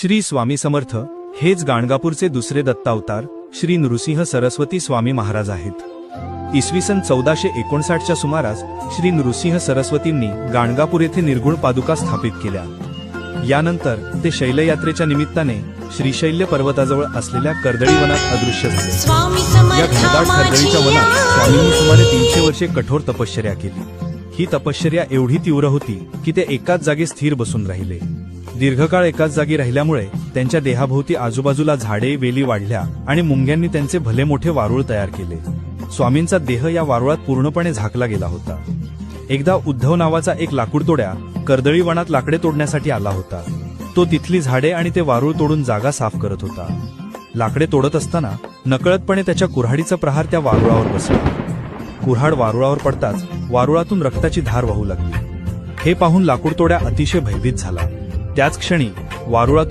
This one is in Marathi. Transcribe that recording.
श्री स्वामी समर्थ हेच गाणगापूरचे दुसरे दत्तावतार श्री नृसिंह सरस्वती स्वामी महाराज आहेत. इसवी सन चौदाशे एकोणसाठच्या सुमारास श्री नृसिंह सरस्वतींनी गाणगापूर येथे निर्गुण पादुका स्थापित केल्या. यानंतर ते शैलयात्रेच्या निमित्ताने श्रीशैल्य पर्वताजवळ असलेल्या कर्दळी वनात अदृश्य झाले. या खरदळीच्या माझी वनात. स्वामींनी सुमारे तीनशे वर्षे कठोर तपश्चर्या केली. ही तपश्चर्या एवढी तीव्र होती की ते एकाच जागी स्थिर बसून राहिले. दीर्घकाळ एकाच जागी राहिल्यामुळे त्यांच्या देहाभोवती आजूबाजूला झाडे वेली वाढल्या आणि मुंग्यांनी त्यांचे भले मोठे वारुळ तयार केले. स्वामींचा देह या वारुळात पूर्णपणे झाकला गेला होता. एकदा उद्धव नावाचा एक लाकूडतोड्या कर्दळी वनात लाकडे तोडण्यासाठी आला होता. तो तिथली झाडे आणि ते वारूळ तोडून जागा साफ करत होता. लाकडे तोडत असताना नकळतपणे त्याच्या कुऱ्हाडीचा प्रहार त्या वारुळावर बसला. कुऱ्हाड वारुळावर पडताच वारुळातून रक्ताची धार वाहू लागली. हे पाहून लाकूडतोड्या अतिशय भयभीत झाला. त्याच क्षणी वारुळातून